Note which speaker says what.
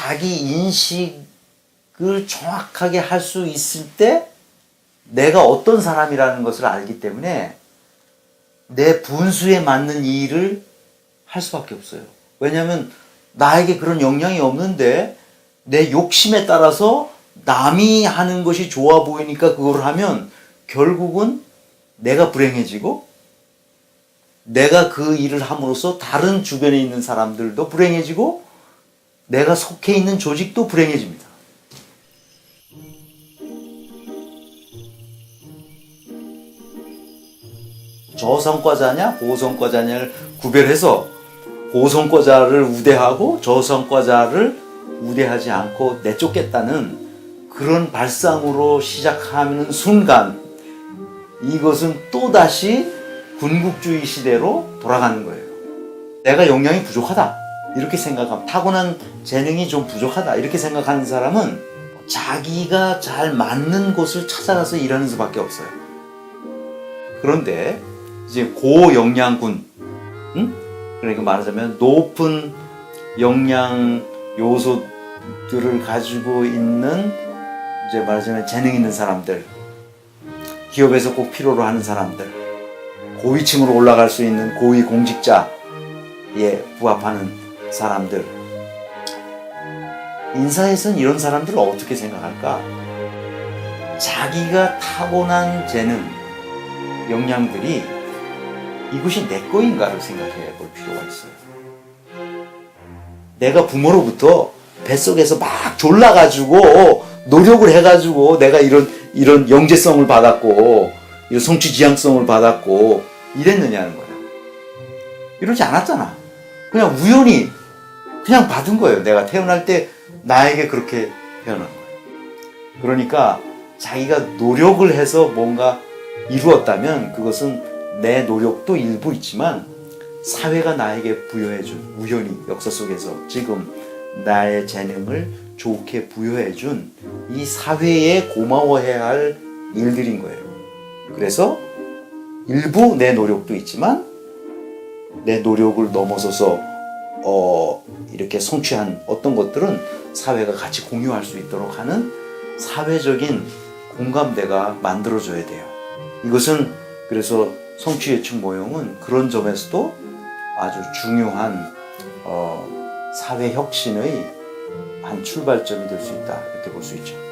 Speaker 1: 자기 인식을 정확하게 할 수 있을 때 내가 어떤 사람이라는 것을 알기 때문에 내 분수에 맞는 일을 할 수밖에 없어요. 왜냐하면 나에게 그런 역량이 없는데 내 욕심에 따라서 남이 하는 것이 좋아 보이니까 그걸 하면 결국은 내가 불행해지고 내가 그 일을 함으로써 다른 주변에 있는 사람들도 불행해지고 내가 속해 있는 조직도 불행해집니다. 저성과자냐 고성과자냐를 구별해서 고성과자를 우대하고 저성과자를 우대하지 않고 내쫓겠다는 그런 발상으로 시작하는 순간 이것은 또다시 군국주의 시대로 돌아가는 거예요. 내가 역량이 부족하다. 이렇게 생각하면 타고난 재능이 좀 부족하다. 이렇게 생각하는 사람은 자기가 잘 맞는 곳을 찾아가서 일하는 수밖에 없어요. 그런데 이제 고영양군, 응? 그러니까 말하자면 높은 영양 요소들을 가지고 있는 이제 말하자면 재능 있는 사람들, 기업에서 꼭 필요로 하는 사람들, 고위층으로 올라갈 수 있는 고위 공직자에 부합하는 사람들. 인사에선 이런 사람들을 어떻게 생각할까? 자기가 타고난 재능, 역량들이 이것이 내 거인가를 생각해 볼 필요가 있어요. 내가 부모로부터 뱃속에서 막 졸라가지고 노력을 해가지고 내가 이런 이런 영재성을 받았고 이런 성취 지향성을 받았고 이랬느냐는 거예요. 이러지 않았잖아. 그냥 우연히 그냥 받은 거예요. 내가 태어날 때 나에게 그렇게 태어난 거예요. 그러니까 자기가 노력을 해서 뭔가 이루었다면 그것은 내 노력도 일부 있지만 사회가 나에게 부여해준 우연히 역사 속에서 지금 나의 재능을 좋게 부여해준 이 사회에 고마워해야 할 일들인 거예요. 그래서 일부 내 노력도 있지만 내 노력을 넘어서서 어 이렇게 성취한 어떤 것들은 사회가 같이 공유할 수 있도록 하는 사회적인 공감대가 만들어져야 돼요. 이것은 그래서 성취예측 모형은 그런 점에서도 아주 중요한 어, 사회 혁신의 한 출발점이 될 수 있다 이렇게 볼 수 있죠.